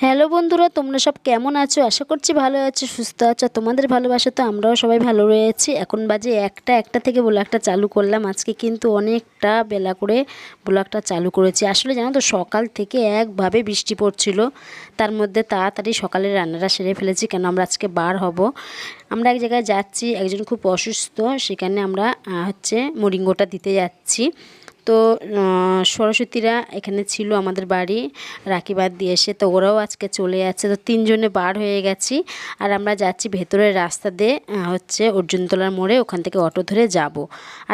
Hello বন্ধুরা, তোমরা সব কেমন আছো? আশা করছি ভালো আছো, সুস্থ আছো। তোমাদের ভালোবাসা তো আমরাও সবাই ভালো রয়েছি। এখন বাজে একটা একটা থেকে ব্লগটা চালু করলাম। আজকে কিন্তু অনেকটা বেলা করে ব্লগটা চালু করেছি। আসলে জানো তো, সকাল থেকে একভাবে বৃষ্টি পড়ছিল। তার মধ্যে তাড়াতাড়ি সকালে রান্নাটা সেরে ফেলেছি। কেন আমরা আজকে বার হব? আমরা এক জায়গায় যাচ্ছি, একজন খুব অসুস্থ, সেখানে আমরা হচ্ছে মরিঙ্গোটা দিতে যাচ্ছি। তো সরস্বতীরা এখানে ছিল আমাদের বাড়ি। রাখিবাদ দিয়ে এসে তো ওরাও আজকে চলে যাচ্ছে। তো তিনজনে বার হয়ে গেছি। আর আমরা যাচ্ছি ভেতরের রাস্তা দিয়ে হচ্ছে অর্জুনতলার মোড়ে। ওখান থেকে অটো ধরে যাব।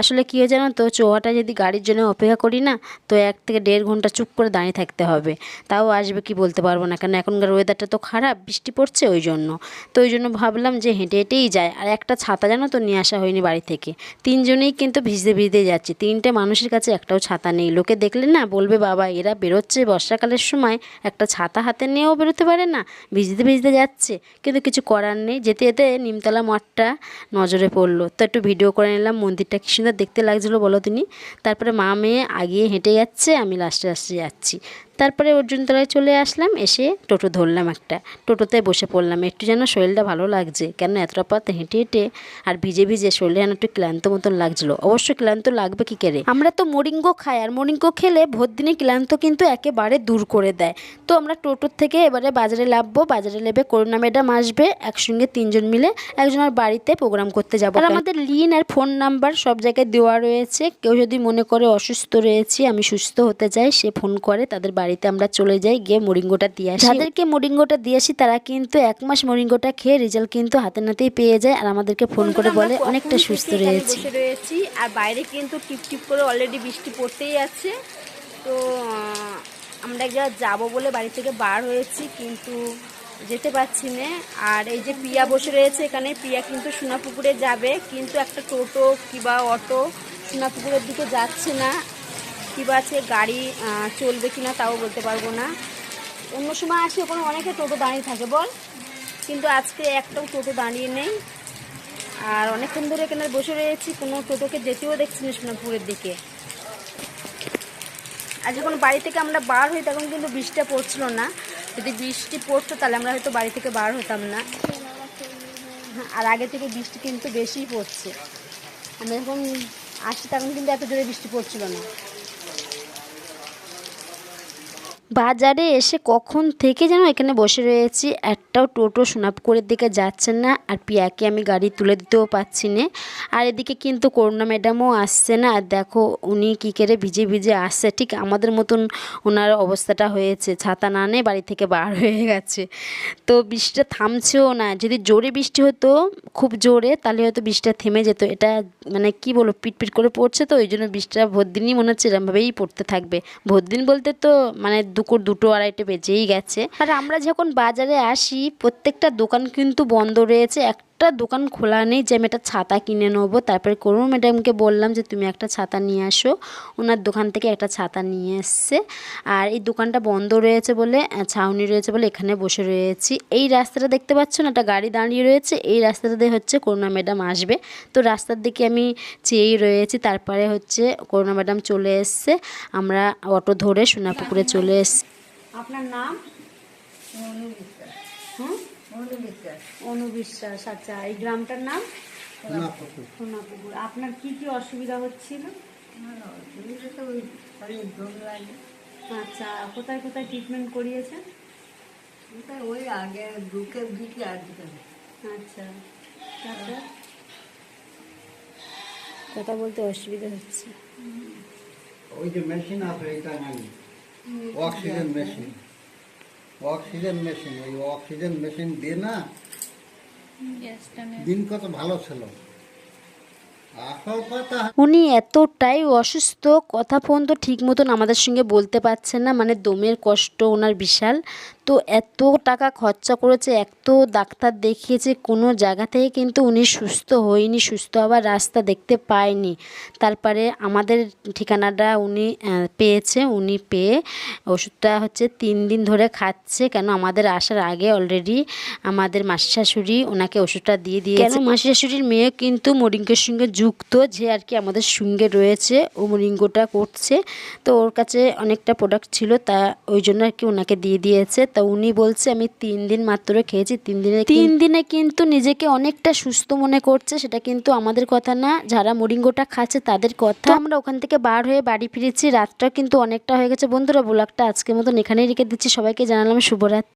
আসলে কী হয় জানো তো, চৌহাটা যদি গাড়ির জন্য অপেক্ষা করি না, তো এক থেকে দেড় ঘণ্টা চুপ করে দাঁড়িয়ে থাকতে হবে। তাও আসবে কি বলতে পারব না। কারণ এখনকার ওয়েদারটা তো খারাপ, বৃষ্টি পড়ছে ওই জন্য। তো ওই জন্য ভাবলাম যে হেঁটে হেঁটেই যায় আর একটা ছাতা জানো তো নিয়ে আসা হয়নি বাড়ি থেকে। তিনজনেই কিন্তু ভিজতে ভিজতে যাচ্ছি। তিনটে মানুষের কাছে একটাও ছাতা নেই। লোকে দেখলে না বলবে, বাবা, এরা বেরোচ্ছে বর্ষাকালের সময়। একটা ছাতা হাতে নিয়েও বেরোতে পারে না, ভিজতে ভিজতে যাচ্ছে। কিন্তু কিছু করার নেই। যেতে যেতে নিমতলা মঠটা নজরে পড়ল। তো একটু ভিডিও করে নিলাম, মন্দিরটা কি সুন্দর দেখতে লাগছিল বলো তিনি। তারপরে মা মেয়ে আগিয়ে হেঁটে যাচ্ছে, আমি লাস্টে লাস্টে যাচ্ছি। তারপরে অর্জুনতলায় চলে আসলাম এসে টোটো ধরলাম একটা। টোটোতে বসে পড়লাম একটু যেন শরীরটা ভালো লাগছে। কেন এতটা পথ হেঁটে হেঁটে আর ভিজে ভিজে শরীরে যেন একটু ক্লান্ত মতন লাগছিল। অবশ্য ক্লান্ত লাগবে কি করে? আমরা তো মরিঙ্গো খাই আর মরিঙ্গো খেলে ভোর দিনে ক্লান্ত কিন্তু একেবারে দূর করে দেয়। তো আমরা টোটোর থেকে এবারে বাজারে লাভবো বাজারে নেবে করোনা ম্যাডাম আসবে একসঙ্গে তিনজন মিলে একজনের বাড়িতে প্রোগ্রাম করতে যাব। আর আমাদের লিন আর ফোন নাম্বার সব জায়গায় দেওয়া রয়েছে। কেউ যদি মনে করে অসুস্থ রয়েছি আমি সুস্থ হতে চাই সে ফোন করে তাদের বাড়িতে আমরা চলে যাই গিয়ে মরিঙ্গোটা দিয়ে আসি। যাদেরকে মরিঙ্গোটা দিয়ে আসি তারা কিন্তু এক মাস মরিঙ্গোটা খেয়ে রেজাল্ট কিন্তু হাতে নাতেই পেয়ে যায় আর আমাদেরকে ফোন করে বলে অনেকটা সুস্থ রয়েছে। রয়েছি আর বাইরে কিন্তু টিপ টিপ করে অলরেডি বৃষ্টি পড়তেই আছে। তো আমরা এক জায়গায় যাব বলে বাড়ি থেকে বার হয়েছি কিন্তু যেতে পারছি না। আর এই যে পিয়া বসে রয়েছে এখানে পিয়া কিন্তু সোনাপুকুরে যাবে কিন্তু একটা টোটো কিবা অটো সোনাপুকুরের দিকে যাচ্ছে না। কিবা আছে গাড়ি চলবে কি না তাও বলতে পারব না। অন্য সময় আসি ওখানে অনেকে টোটো দাঁড়িয়ে থাকে বল। কিন্তু আজকে একটাও টোটো দাঁড়িয়ে নেই। আর অনেকক্ষণ ধরে এখানে বসে রয়েছি কোনো টোটোকে যেতেও দেখছি না সোনাপুরের দিকে। আর যখন বাড়ি থেকে আমরা বার হই তখন কিন্তু বৃষ্টিটা পড়ছিল না। যদি বৃষ্টি পড়তো তাহলে আমরা হয়তো বাড়ি থেকে বার হতাম না। হ্যাঁ, আর আগে থেকে বৃষ্টি কিন্তু বেশিই পড়ছে। আমরা যখন আসি তখন কিন্তু এত জোরে বৃষ্টি পড়ছিল না। বাজারে এসে কখন থেকে যেন এখানে বসে রয়েছি? একটাও টোটো সোনাপুকুরের দিকে যাচ্ছে না আর পিয়াকে আমি গাড়ি তুলে দিতেও পাচ্ছি না। আর এদিকে কিন্তু করুণা ম্যাডামও আসছে না। আর দেখো উনি কী করে ভিজে ভিজে আসছে। ঠিক আমাদের মতন ওনার অবস্থাটা হয়েছে। ছাতা না নিয়ে বাড়ি থেকে বার হয়ে গেছে। তো বৃষ্টিটা থামছেও না। যদি জোরে বৃষ্টি হতো, খুব জোরে, তাহলে হয়তো বৃষ্টিটা থেমে যেত। এটা মানে কি বলব, পিটপিট করে পড়ছে তো, ওই জন্য বৃষ্টিটা ভোর দিনই মনে হচ্ছে এরমভাবেই পড়তে থাকবে। ভোর দিন বলতে তো মানে দুপুর দুটো আড়াইটে বেজেই গেছে। আর আমরা যখন বাজারে আসি প্রত্যেকটা দোকান কিন্তু বন্ধ রয়েছে। একটা দোকান খোলা নেই যে আমি একটা ছাতা কিনে নেব। তারপরে করুণ ম্যাডামকে বললাম যে তুমি একটা ছাতা নিয়ে আসো। ওনার দোকান থেকে একটা ছাতা নিয়ে এসছে। আর এই দোকানটা বন্ধ রয়েছে বলে ছাউনি রয়েছে বলে এখানে বসে রয়েছি। এই রাস্তাটা দেখতে পাচ্ছ না একটা গাড়ি দাঁড়িয়ে রয়েছে। এই রাস্তাটা দিয়ে হচ্ছে করুণা ম্যাডাম আসবে। তো রাস্তার দিকে আমি চেয়েই রয়েছি। তারপরে হচ্ছে করুণা ম্যাডাম চলে এসছে। আমরা অটো ধরে সোনাপুকুরে চলে এসছি। আপনার নাম? হুম? অনু বিশ্বাস আচ্ছা এই গ্রামটার নাম? সোনাপুকুর। আপনার কি কি অসুবিধা হচ্ছিল? আচ্ছা কোথায় কোথায় ট্রিটমেন্ট করিয়েছেন? ওই আগে বুকে দিকে আর আচ্ছা তারপর কথা বলতে অসুবিধা হচ্ছে। ওই যে মেশিন আছে এটা নাই। অক্সিজেন মেশিন অক্সিজেন মেশিন ওই অক্সিজেন মেশিন দিয়ে না দিন কত ভালো ছিল? উনি এতটাই অসুস্থ, কথা পর্যন্ত ঠিক মতন আমাদের সঙ্গে বলতে পারছেন না মানে দমের কষ্ট, ওনার বিশাল। তো এত টাকা খরচা করেছে, এত ডাক্তার দেখিয়েছে, কোনো জায়গা থেকে কিন্তু উনি সুস্থ হয়নি, সুস্থ হওয়ার রাস্তা দেখতে পায়নি। তারপরে আমাদের ঠিকানাটা উনি পেয়েছে, উনি পেয়ে ওষুধটা হচ্ছে তিন দিন ধরে খাচ্ছে, কেন আমাদের আসার আগে অলরেডি আমাদের মাসি শাশুড়ি ওনাকে ওষুধটা দিয়ে দিয়েছে। মাসি শাশুড়ির মেয়ে কিন্তু মরিঙ্কের সঙ্গে যুক্ত যে আর কি আমাদের সঙ্গে রয়েছে ও মোরিঙ্গোটা করছে। তো ওর কাছে অনেকটা প্রোডাক্ট ছিল তা ওই জন্য আর কি ওনাকে দিয়ে দিয়েছে। তা উনি বলছে আমি তিন দিন মাত্র খেয়েছি তিন দিনে তিন দিনে কিন্তু নিজেকে অনেকটা সুস্থ মনে করছে সেটা কিন্তু আমাদের কথা না। যারা মোরিঙ্গোটা খাচ্ছে তাদের কথা। আমরা ওখান থেকে বার হয়ে বাড়ি ফিরেছি। রাতটা কিন্তু অনেকটা হয়ে গেছে। বন্ধুরা ব্লগটা আজকের মতন এখানেই রেখে দিচ্ছি। সবাইকে জানালাম শুভরাত্রি।